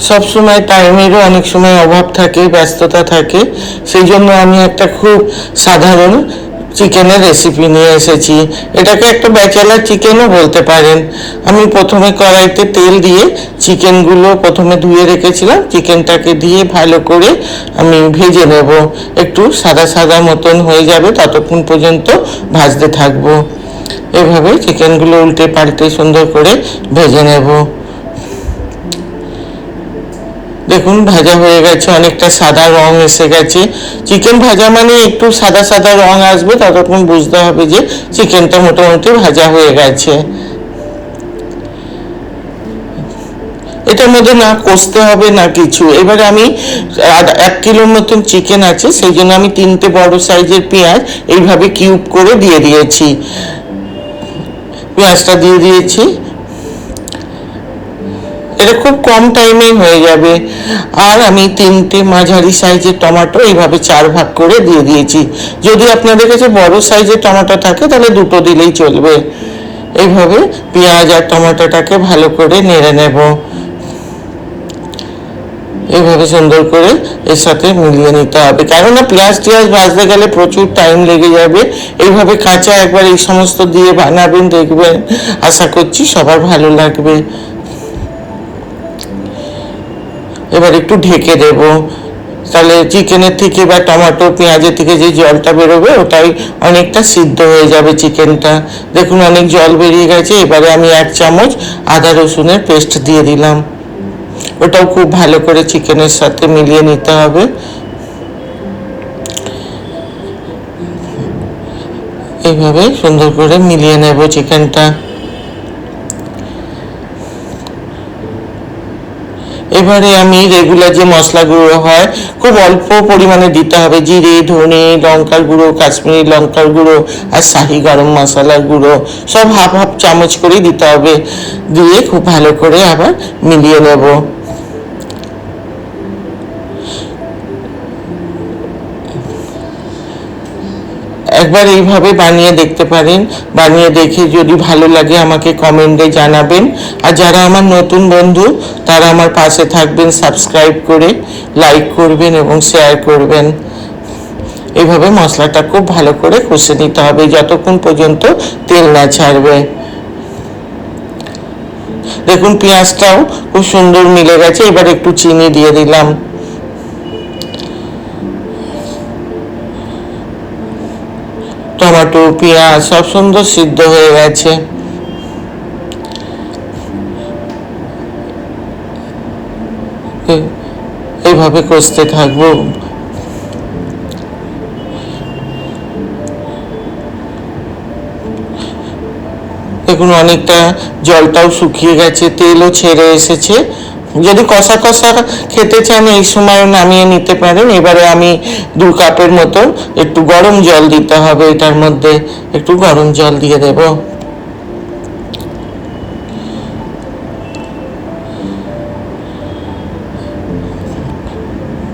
সব সময় টাইমেরও অনেক সময় অভাব থাকে, ব্যস্ততা থাকে। সেই জন্য আমি একটা খুব সাধারণ চিকেনের রেসিপি নিয়ে এসেছি। এটাকে একটা ব্যাচেলার চিকেনও বলতে পারেন। আমি প্রথমে কড়াইতে তেল দিয়ে চিকেনগুলো প্রথমে ধুয়ে রেখেছিলাম। চিকেনটাকে দিয়ে ভালো করে আমি ভেজে নেব। একটু সাদা সাদা মতন হয়ে যাবে, ততক্ষণ পর্যন্ত ভাজতে থাকব। এভাবে চিকেনগুলো উল্টে পাল্টে সুন্দর করে ভেজে নেব। দেখুন, ভাজা হয়ে গেছে, অনেকটা সাদা রং এসে গেছে। চিকেন ভাজা মানে একটু সাদা সাদা রং আসবে, ততক্ষণ বুঝতে হবে যে চিকেনটা মোটামুটি ভাজা হয়ে গেছে। এটার মধ্যে না কষতে হবে না কিছু। এবারে আমি এক কিলোর মতন চিকেন আছে, সেই জন্য আমি তিনটে বড় সাইজের পেঁয়াজ এইভাবে কিউব করে দিয়ে দিয়েছি। পেঁয়াজটা দিয়ে দিয়েছি। এটা খুব কম টাইমেই হয়ে যাবে। আর আমি তিনটে মাঝারি সাইজের টমেটো এইভাবে চার ভাগ করে দিয়ে দিয়েছি। যদি আপনাদের কাছে বড় সাইজের টমেটো থাকে, তাহলে দুটো দিলেই চলবে। এইভাবে পেঁয়াজ আর টমেটোটাকে ভালো করে নেড়ে নেব। এইভাবে সুন্দর করে এর সাথে মিলিয়ে নিতে হবে। কেননা পেঁয়াজ টিয়াজ ভাজতে গেলে প্রচুর টাইম লেগে যাবে। এইভাবে কাঁচা একবার এই সমস্ত দিয়ে বানাবেন, দেখবেন। আশা করছি সবার ভালো লাগবে। এবার একটু ঢেকে দেব। তাহলে চিকেনের থেকে বা টমেটো পেঁয়াজের থেকে যে জলটা বেরোবে, ওটাই অনেকটা সিদ্ধ হয়ে যাবে চিকেনটা দেখুন, অনেক জল বেরিয়ে গেছে। এবারে আমি এক চামচ আদা রসুনের পেস্ট দিয়ে দিলাম। ওটাও খুব ভালো করে চিকেনের সাথে মিলিয়ে নিতে হবে। এইভাবে সুন্দর করে মিলিয়ে নেব চিকেনটা এবারে আমি রেগুলার যে মশলা গুঁড়ো হয়, খুব অল্প পরিমাণে দিতে হবে। জিরে, ধনে, লঙ্কার গুঁড়ো, কাশ্মীরি লঙ্কার গুঁড়ো আর শাহি গরম মশলার গুঁড়ো, সব হাফ হাফ চামচ করেই দিতে হবে। দিয়ে খুব ভালো করে আবার মিলিয়ে নেব। একবার এইভাবে বানিয়ে দেখতে পারেন। বানিয়ে দেখে যদি ভালো লাগে আমাকে কমেন্টে জানাবেন। আর যারা আমার নতুন বন্ধু, তারা আমার পাশে থাকবেন সাবস্ক্রাইব করে লাইক করবেন এবং শেয়ার করবেন। এইভাবে মশলাটা খুব ভালো করে কষে নিতে হবে যতক্ষণ পর্যন্ত তেল না ছাড়বে। দেখুন, পেঁয়াজটাও খুব সুন্দর মিলে গেছে। এবার একটু চিনি দিয়ে দিলাম। টমেটো পেঁয়াজ, সব সুন্দর সিদ্ধ হয়ে গেছে। এইভাবে কষতে থাকব। দেখুন, অনেকটা জলটাও শুকিয়ে গেছে, তেলও ছেড়ে এসেছে। যদি কষা কষা খেতে চান এই সময় নামিয়ে নিতে পারেন এবারে আমি দু কাপের মতো একটু গরম জল দিতে হবে, এটার মধ্যে একটু গরম জল দিয়ে দেব।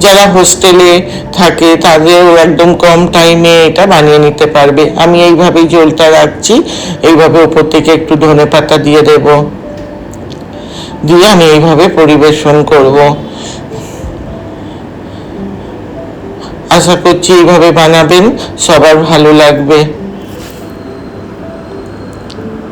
যারা হোস্টেলে থাকে, তাদেরও একদম কম টাইমে এটা বানিয়ে নিতে পারবে। আমি এইভাবেই জলটা রাখছি। এইভাবে ওপর থেকে একটু ধনে পাতা দিয়ে দেব। দিয়ে আমি এইভাবে পরিবেশন করব। আশা করছি এইভাবে বানাবেন সবার ভালো লাগবে।